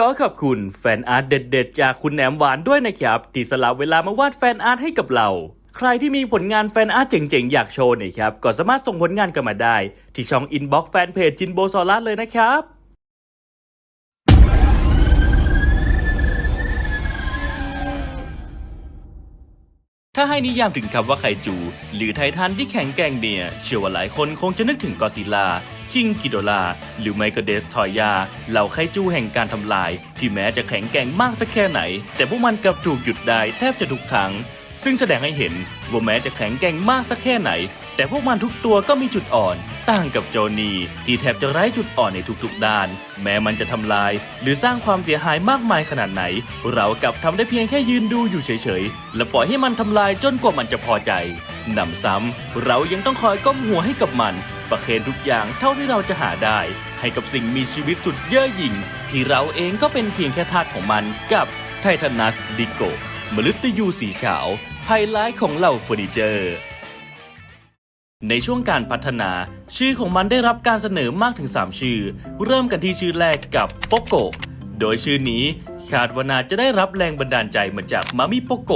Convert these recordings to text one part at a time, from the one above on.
ขอขอบคุณแฟนอาร์ตเด็ด ๆ จากคุณแหนมหวานด้วยนะครับที่สละเวลามาวาดแฟนอาร์ตให้กับเรา ใครที่มีผลงานแฟนอาร์ตเจ๋งๆ อยากโชว์นะครับก็สามารถส่งผลงานกันมาได้ ที่ช่องอินบ็อกซ์แฟนเพจจินโบซอลัสเลยนะครับถ้าให้นิยามถึงคำว่าไคจู หรือไททันที่แข็งแกร่งเนี่ย เชื่อว่าหลายคนคงจะนึกถึงกอซิลลา คิงกิโดลา หรือไมโคเดสทอยา เหล่าไคจูแห่งการทำลาย ที่แม้จะแข็งแกร่งมากสักแค่ไหน แต่พวกมันกลับถูกหยุดได้แทบจะทุกครั้ง ซึ่งแสดงให้เห็นว่าแม้จะแข็งแกร่งมากสักแค่ไหน แต่พวกมันทุกตัวก็มีจุดอ่อน ต่างกับโจนีที่แทบจะไร้จุดอ่อนในทุกๆด้าน แม้มันจะทำลาย หรือสร้างความเสียหายมากมายขนาดไหน เรากลับทำได้เพียงแค่ยืนดูอยู่เฉยๆและปล่อยให้มันทำลายจนกว่ามันจะพอใจ หนำซ้ำเรายังต้องคอยก้มหัวให้กับมัน ประเคนทุกอย่างเท่าที่เราจะหาได้ ให้กับสิ่งมีชีวิตสุดเย่อหยิ่ง ที่เราเองก็เป็นเพียงแค่ทาสของมันกับไททานัสดิโกมฤตยูสีขาวไฮไลท์ของเหล่าเฟอร์นิเจอร์ในช่วงการพัฒนา ชื่อของมันได้รับการเสนอมากถึง 3 ชื่อ เริ่มกันที่ชื่อแรกกับโปโกโดยชื่อนี้คาดว่านาจะได้รับแรงบันดาลใจมาจากมามิโปโก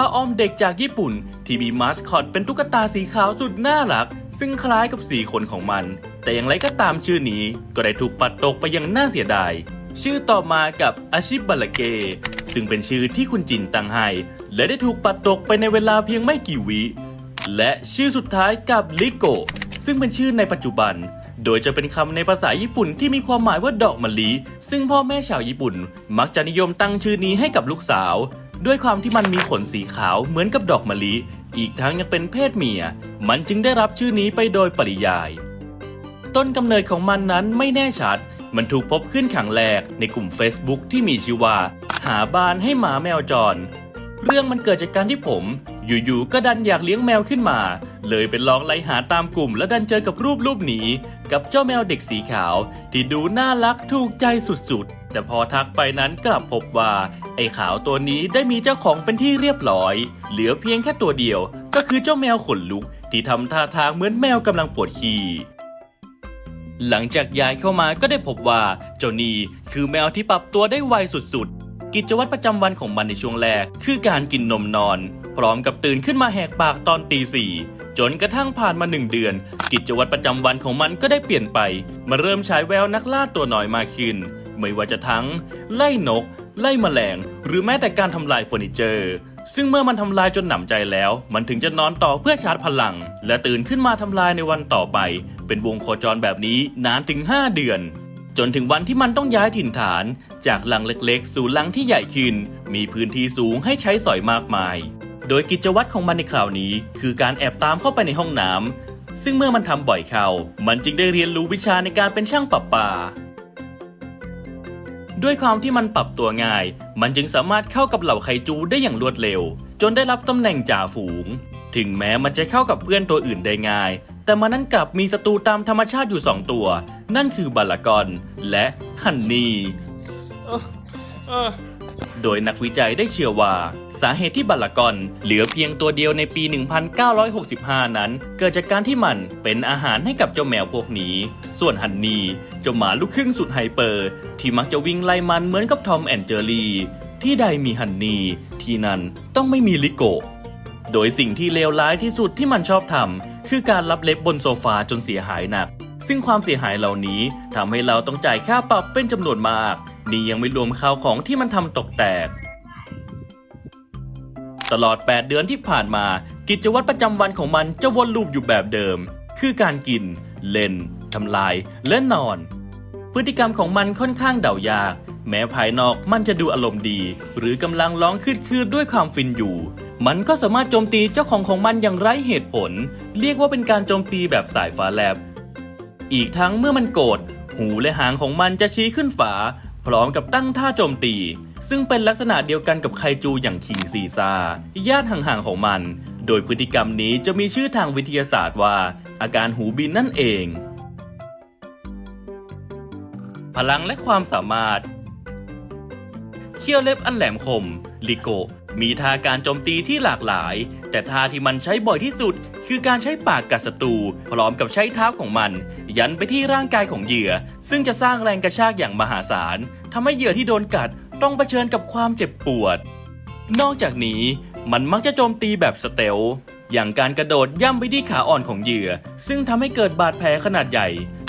ผ้าอ้อมเด็กจากญี่ปุ่น ที่มีมาสคอตเป็นตุ๊กตาสีขาวสุดน่ารัก ซึ่งคล้ายกับสีขนของมัน แต่อย่างไรก็ตามชื่อนี้ก็ได้ถูกปัดตกไปอยังน่าเสียดาย ชื่อต่อมากับอาชิบาลเก ซึ่งเป็นชื่อที่คุณจินตั้งให้และได้ถูกปัดตกไปในเวลาเพียงไม่กี่วิและชื่อสุดท้ายกับลิโกซึ่งเป็นชื่อในปัจจุบัน โดยจะเป็นคำในภาษาญี่ปุ่นที่มีความหมายว่าดอกมะลิ ซึ่งพ่อแม่ชาวญี่ปุ่น มักจะนิยมตั้งชื่อนี้ให้กับลูกสาว ด้วยความที่มันมีขนสีขาวเหมือนกับดอกมะลิ อีกทั้งยังเป็นเพศเมีย มันจึงได้รับชื่อนี้ไปโดยปริยาย ต้นกำเนิดของมันนั้นไม่แน่ชัด มันถูกพบขึ้นขังแรกในกลุ่ม Facebook ที่มีชื่อว่า หาบ้านให้หมาแมวจร เรื่องมันเกิดจากการที่ผม อยู่ๆก็ดันอยากเลี้ยงแมวขึ้นมา เลยเป็นลองไล่หาตามกลุ่ม แล้วดันเจอกับรูปรูปนี้ กับเจ้าแมวเด็กสีขาว ที่ดูน่ารักถูกใจสุดๆ แต่พอทักไปนั้นกลับพบว่า ไอ้ขาวตัวนี้ได้มีเจ้าของเป็นที่เรียบร้อย เหลือเพียงแค่ตัวเดียว ก็คือเจ้าแมวขนลุก ที่ทำท่าทางเหมือนแมวกำลังปวดขี้หลังจากย้ายเข้ามาก็ได้พบว่า เจ้านี่คือแมวที่ปรับตัวได้ไวสุดๆ กิจวัตรประจำวันของมันในช่วงแรก คือการกินนมนอน พร้อมกับตื่นขึ้นมาแหกปากตอนตีสี่จนกระทั่งผ่านมาหนึ่งเดือน กิจวัตรประจำวันของมันก็ได้เปลี่ยนไป มาเริ่มฉายแววนักล่าตัวน้อยมากขึ้น ไม่ว่าจะทั้ง ไล่นก ไล่แมลง หรือแม้แต่การทำลายเฟอร์นิเจอร์ซึ่งเมื่อมันทำลายจนหนำใจแล้ว มันถึงจะนอนต่อเพื่อชาร์จพลัง และตื่นขึ้นมาทำลายในวันต่อไป เป็นวงโคจรแบบนี้นานถึง 5 เดือน จนถึงวันที่มันต้องย้ายถิ่นฐาน จากหลังเล็กๆ สู่หลังที่ใหญ่ขึ้น มีพื้นที่สูงให้ใช้สอยมากมาย โดยกิจวัตรของมันในคราวนี้ คือการแอบตามเข้าไปในห้องน้ำซึ่งเมื่อมันทำบ่อยเข้า มันจึงได้เรียนรู้วิชาในการเป็นช่างปรับปาด้วยความที่มันปรับตัวง่าย มันจึงสามารถเข้ากับเหล่าไคจูได้อย่างรวดเร็ว จนได้รับตำแหน่งจ่าฝูง ถึงแม้มันจะเข้ากับเพื่อนตัวอื่นได้ง่าย แต่มันนั้นกลับมีศัตรูตามธรรมชาติอยู่2ตัว นั่นคือบาลากอนและฮันนี่โดยนักวิจัยได้เชื่อว่า สาเหตุที่บาลากอนเหลือเพียงตัวเดียวในปี 1965 นั้น เกิดจากการที่มันเป็นอาหารให้กับเจ้าแมวพวกนี้ ส่วนฮันนี่เจ้าหมาลูกครึ่งสุดไฮเปอร์ ที่มักจะวิ่งไล่มันเหมือนกับทอมแอนเจอรีที่ใดมีฮันนี่ที่นั่นต้องไม่มีลิโก โดยสิ่งที่เลวร้ายที่สุดที่มันชอบทำ คือการรับเล็บบนโซฟาจนเสียหายหนัก ซึ่งความเสียหายเหล่านี้ทำให้เราต้องจ่ายค่าปรับเป็นจำนวนมาก นี่ยังไม่รวมข้าวของที่มันทำตกแตก ตลอด 8 เดือนที่ผ่านมา กิจวัตรประจำวันของมันจะวนลูปอยู่แบบเดิม คือการกิน เล่นทำลาย และนอน พฤติกรรมของมันค่อนข้างเดายาก แม้ภายนอกมันจะดูอารมณ์ดี หรือกำลังร้องคืดๆด้วยความฟินอยู่ มันก็สามารถโจมตีเจ้าของของมันอย่างไร้เหตุผล เรียกว่าเป็นการโจมตีแบบสายฟ้าแลบ อีกทั้งเมื่อมันโกรธหูและหางของมันจะชี้ขึ้นฝา พร้อมกับตั้งท่าโจมตี ซึ่งเป็นลักษณะเดียวกันกับไคจูอย่างคิงซีซาญาติห่างๆของมัน โดยพฤติกรรมนี้จะมีชื่อทางวิทยาศาสตร์ว่า อาการหูบินนั่นเอง พลังและความสามารถ เขี้ยวเล็บอันแหลมคม ลิโก มีท่าการโจมตีที่หลากหลาย แต่ท่าที่มันใช้บ่อยที่สุด คือการใช้ปากกัดศัตรูพร้อมกับใช้เท้าของมัน ยันไปที่ร่างกายของเหยื่อ ซึ่งจะสร้างแรงกระชากอย่างมหาศาลทำให้เหยื่อที่โดนกัดต้องเผชิญกับความเจ็บปวด นอกจากนี้มันมักจะโจมตีแบบสเตลท์อย่างการกระโดดย่ำไปที่ขาอ่อนของเหยื่อ ซึ่งทำให้เกิดบาดแผลขนาดใหญ่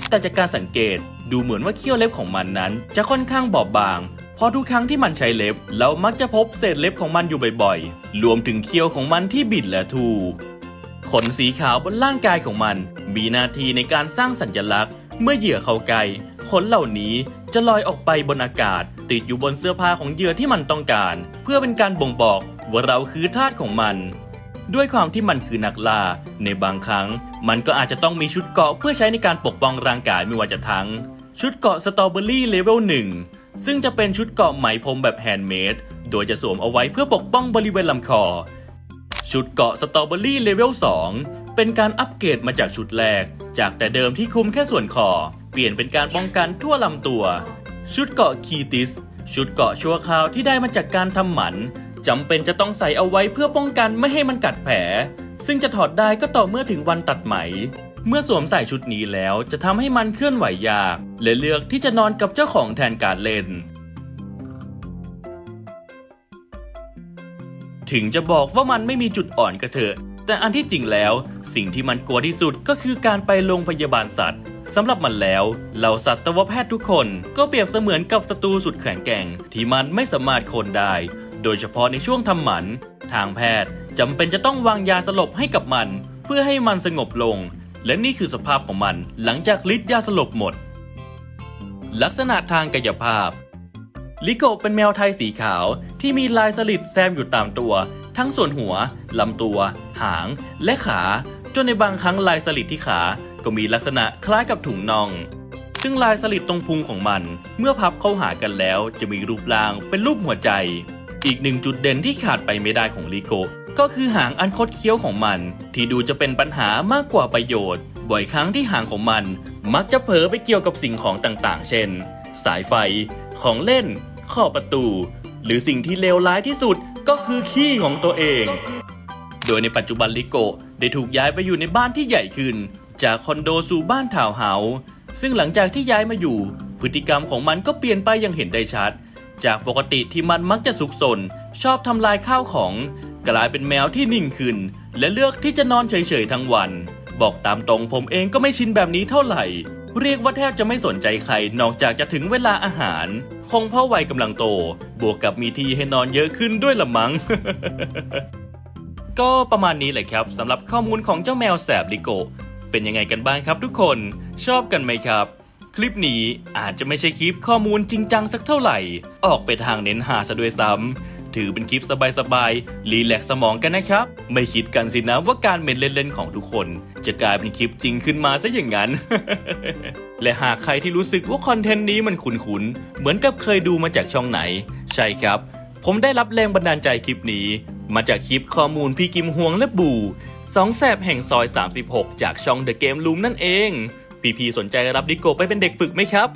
แต่จากการสังเกตดูเหมือนว่าเขี้ยวเล็บของมันนั้น จะค่อนข้างบอบบาง เพราะทุกครั้งที่มันใช้เล็บเรามักจะพบเศษเล็บของมันอยู่บ่อยๆ รวมถึงเขี้ยวของมันที่บิดและทูขนสีขาวบนร่างกายของมัน มีหน้าที่ในการสร้างสัญลักษณ์ เมื่อเหยื่อเข้าใกล้ขนเหล่านี้จะลอยออกไปบนอากาศ ติดอยู่บนเสื้อผ้าของเหยื่อที่มันต้องการ เพื่อเป็นการบ่งบอกว่าเราคือทาสของมัน ด้วยความที่มันคือนักล่า ในบางครั้ง มันก็อาจจะต้องมีชุดเกาะเพื่อใช้ในการปกป้องร่างกายไม่ว่าจะทั้ง ชุดเกาะสตรอเบอรี่เลเวลหนึ่ง ซึ่งจะเป็นชุดเกาะไหมพรมแบบแฮนด์เมด โดยจะสวมเอาไว้เพื่อปกป้องบริเวณลำคอ ชุดเกาะสตรอเบอรี่เลเวล 2 เป็นการอัปเกรดมาจากชุดแรก จากแต่เดิมที่คุมแค่ส่วนคอ เปลี่ยนเป็นการป้องกันทั่วลำตัว ชุดเกาะคีติส ชุดเกาะชั่วคราวที่ได้มาจากการทำหมันจำเป็นจะต้องใส่เอาไว้เพื่อป้องกันไม่ให้มันกัดแผล ซึ่งจะถอดได้ก็ต่อเมื่อถึงวันตัดไหม เมื่อสวมใส่ชุดนี้แล้วจะทำให้มันเคลื่อนไหวยาก และเลือกที่จะนอนกับเจ้าของแทนการเล่น ถึงจะบอกว่ามันไม่มีจุดอ่อนก็เถอะ แต่อันที่จริงแล้ว สิ่งที่มันกลัวที่สุดก็คือการไปโรงพยาบาลสัตว์สำหรับมันแล้วเหล่าสัตวแพทย์ทุกคนก็เปรียบเสมือนกับศัตรูสุดแข็งแกร่ง ที่มันไม่สามารถคนได้ โดยเฉพาะในช่วงทำหมัน ทางแพทย์จำเป็นจะต้องวางยาสลบให้กับมัน เพื่อให้มันสงบลง และนี่คือสภาพของมันหลังจากฤทธิ์ยาสลบหมด ลักษณะทางกายภาพ ลิโกเป็นแมวไทยสีขาวที่มีลายสลิดแซมอยู่ตามตัว ทั้งส่วนหัวลำตัว หาง และขา จนในบางครั้งลายสลิดที่ขา ก็มีลักษณะคล้ายกับถุงน่อง ซึ่งลายสลิดตรงพุงของมัน เมื่อพับเข้าหากันแล้วจะมีรูปร่างเป็นรูปหัวใจ อีกหนึ่งจุดเด่นที่ขาดไปไม่ได้ของลิโกก็คือหางอันคดเคี้ยวของมัน ที่ดูจะเป็นปัญหามากกว่าประโยชน์ บ่อยครั้งที่หางของมัน มักจะเผลอไปเกี่ยวกับสิ่งของต่างๆ เช่น สายไฟ ของเล่น ข้อประตู หรือสิ่งที่เลวร้ายที่สุดก็คือขี้ของตัวเอง โดยในปัจจุบันลิโกะได้ถูกย้ายไปอยู่ในบ้านที่ใหญ่ขึ้น จากคอนโดสู่บ้านทาวน์เฮาส์ซึ่งหลังจากที่ย้ายมาอยู่ พฤติกรรมของมันก็เปลี่ยนไปอย่างเห็นได้ชัด จากปกติที่มันมักจะซุกซนชอบทำลายข้าวของ กลายเป็นแมวที่นิ่งขึ้น และเลือกที่จะนอนเฉยๆทั้งวัน บอกตามตรงผมเองก็ไม่ชินแบบนี้เท่าไหร่ เรียกว่าแทบจะไม่สนใจใครนอกจากจะถึงเวลาอาหาร คงเพราะวัยกำลังโต บวกกับมีที่ให้นอนเยอะขึ้นด้วยละมัง้งก็ประมาณนี้แหละครับสำหรับข้อมูลของเจ้าแมวแสบลิโก เป็นยังไงกันบ้างครับทุกคนชอบกันไหมครับ คลิปนี้อาจจะไม่ใช่คลิปข้อมูลจริงจังสักเท่าไหร่ ออกไปทางเน้นหาซะด้วยซ้ำ ถือเป็นคลิปสบายๆ รีแลกสมองกันนะครับ ไม่คิดกันสินะว่าการเมนเล่นๆของทุกคน จะกลายเป็นคลิปจริงขึ้นมาซะอย่างนั้น และหากใครที่รู้สึกว่าคอนเทนต์นี้มันคุ้นๆ เหมือนกับเคยดูมาจากช่องไหน ใช่ครับ ผมได้รับแรงบันดาลใจคลิปนี้ มาจากคลิปข้อมูลพี่กิมฮวงและบูสองแสบแห่งซอย 36 จากช่อง The Game Room นั่นเองพี่ๆสนใจรับดิโกไปเป็นเด็กฝึกไหมครับ